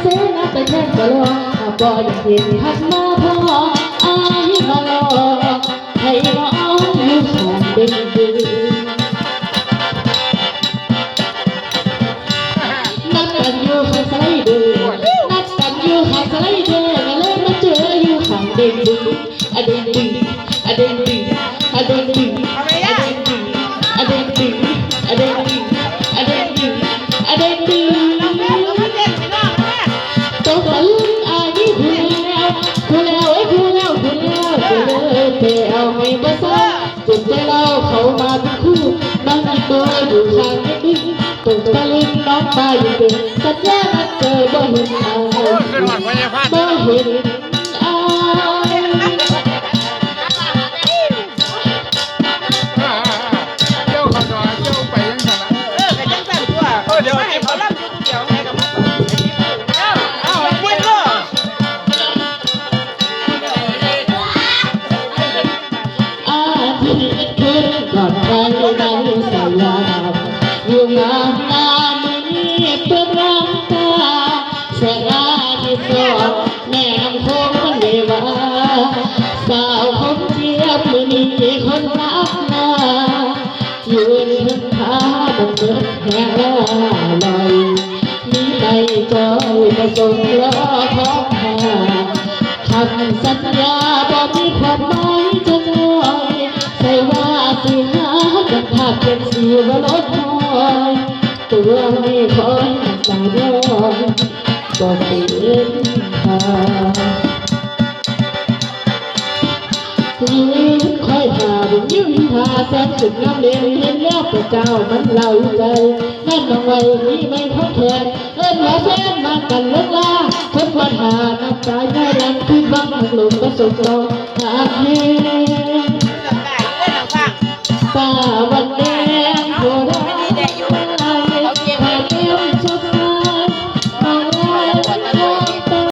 เสนาไปแค่กะลอถ้าบ่อยากเห็นทักมาพออายมาลอให้รออยู่ข้างเด็กดื้อนัดกันอยู่ข้างสไลเดอร์นัดกันอยู่ข้างสไลเดอร์ก็เลยมาเจออยู่ข้างเด็กดื้ออะเด็กดื้ออะเด็กดื้ออะเด็กดื้อทำไมอะอะเด็กดื้ออะเด็กดื้อ คุณแล้วคุณแล้วแต่เอาให้บ่ซ้าจุดใจเราเขามาเป็นคู่นั่งอีกตัวอยู่ข้างกันดึงตกตะลึงน้องตาอยู่เป็นสัญญานัดเจอบ่เห็นทายขึ้นหอดพยาพาดบ่เห็น จียบมือนี้คนรักนายืนพึ่งพาบนเกิดแห่ลอยมีใจอยประสงค์ล้อของหาคำสัญญาบอกมีความหมายจะน้อยใส่ว่าสิหากันภาพเป็นสีวรถ ตัวไม่พ้นตาดอนก็ติดทางคือค่อยพาบุญยืนพาแซ่สุดน้ำเลี้ยงเลี้ยงแล้วพระเจ้ามันเล่าใจแม่นองไว้นี่ไม่พ้นแขนเอ็นแล้วแฟนมากันลุกลาทุกวันหาน้ำใจง่ายดังที่บังหลมประสบเราหาเพียงป้าวัน